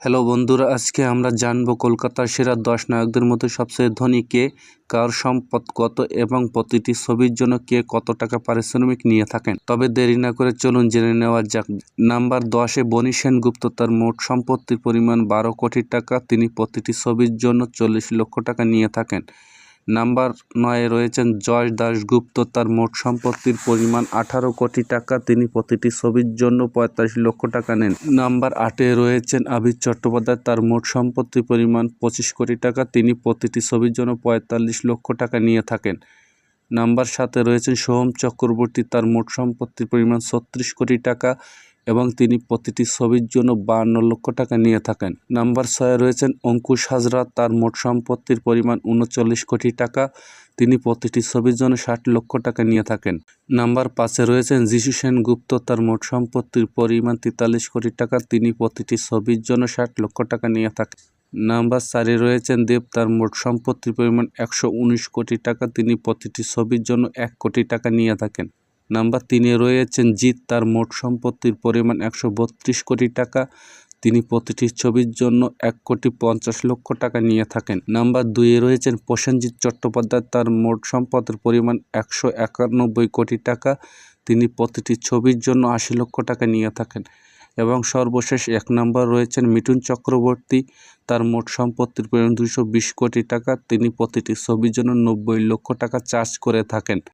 Hello বন্ধুরা, আজকে আমরা জানব কলকাতার সেরা দশ নায়কদের মধ্যে সবচেয়ে ধনী কে, কার সম্পদ কত এবং প্রতিটি ছবির জন্য কে কত টাকা পারিশ্রমিক নিয়ে থাকেন? তবে দেরি না করে চলুন জেনে নেওয়া যাক। নাম্বার দশে বনি সেনগুপ্ত, তার মোট সম্পত্তির পরিমাণ বারো কোটি টাকা। তিনি প্রতিটি ছবির জন্য চল্লিশ লক্ষ টাকা নিয়ে থাকেন। নাম্বার নয়ে রয়েছেন জয় দাশগুপ্ত। তার মোট সম্পত্তির পরিমাণ আঠারো কোটি টাকা। তিনি প্রতিটি ছবির জন্য পঁয়তাল্লিশ লক্ষ টাকা নেন। নাম্বার আটে রয়েছেন আবির চট্টোপাধ্যায়। তার মোট সম্পত্তির পরিমাণ পঁচিশ কোটি টাকা। তিনি প্রতিটি ছবির জন্য পঁয়তাল্লিশ লক্ষ টাকা নিয়ে থাকেন। নাম্বার সাতে রয়েছেন সোহম চক্রবর্তী। তার মোট সম্পত্তির পরিমাণ ছত্রিশ কোটি টাকা। এবং তিনি প্রতিটি ছবির জন্য বান্ন লক্ষ টাকা নিয়ে থাকেন। নাম্বার ছয়ে রয়েছেন অঙ্কুশ হাজরা। তার মোট সম্পত্তির পরিমাণ উনচল্লিশ কোটি টাকা। তিনি প্রতিটি ছবির জন্য ষাট লক্ষ টাকা নিয়ে থাকেন। নাম্বার পাঁচে রয়েছেন যিশু সেনগুপ্ত। তার মোট সম্পত্তির পরিমাণ তেতাল্লিশ কোটি টাকা। তিনি প্রতিটি ছবির জন্য ষাট লক্ষ টাকা নিয়ে থাকেন। নাম্বার চারে রয়েছেন দেব। তার মোট সম্পত্তির পরিমাণ একশো উনিশ কোটি টাকা। তিনি প্রতিটি ছবির জন্য এক কোটি টাকা নিয়ে থাকেন। নাম্বার তিনে রয়েছেন জিৎ। তার মোট সম্পত্তির পরিমাণ একশো বত্রিশ কোটি টাকা। তিনি প্রতিটি ছবির জন্য এক কোটি পঞ্চাশ লক্ষ টাকা নিয়ে থাকেন। নাম্বার দুইয়ে রয়েছেন প্রসেনজিৎ চট্টোপাধ্যায়। তার মোট সম্পদের পরিমাণ একশো একানব্বই কোটি টাকা। তিনি প্রতিটি ছবির জন্য আশি লক্ষ টাকা নিয়ে থাকেন। এবং সর্বশেষ এক নম্বর রয়েছেন মিঠুন চক্রবর্তী। তার মোট সম্পত্তির পরিমাণ দুশো কোটি টাকা। তিনি প্রতিটি ছবির জন্য নব্বই লক্ষ টাকা চার্জ করে থাকেন।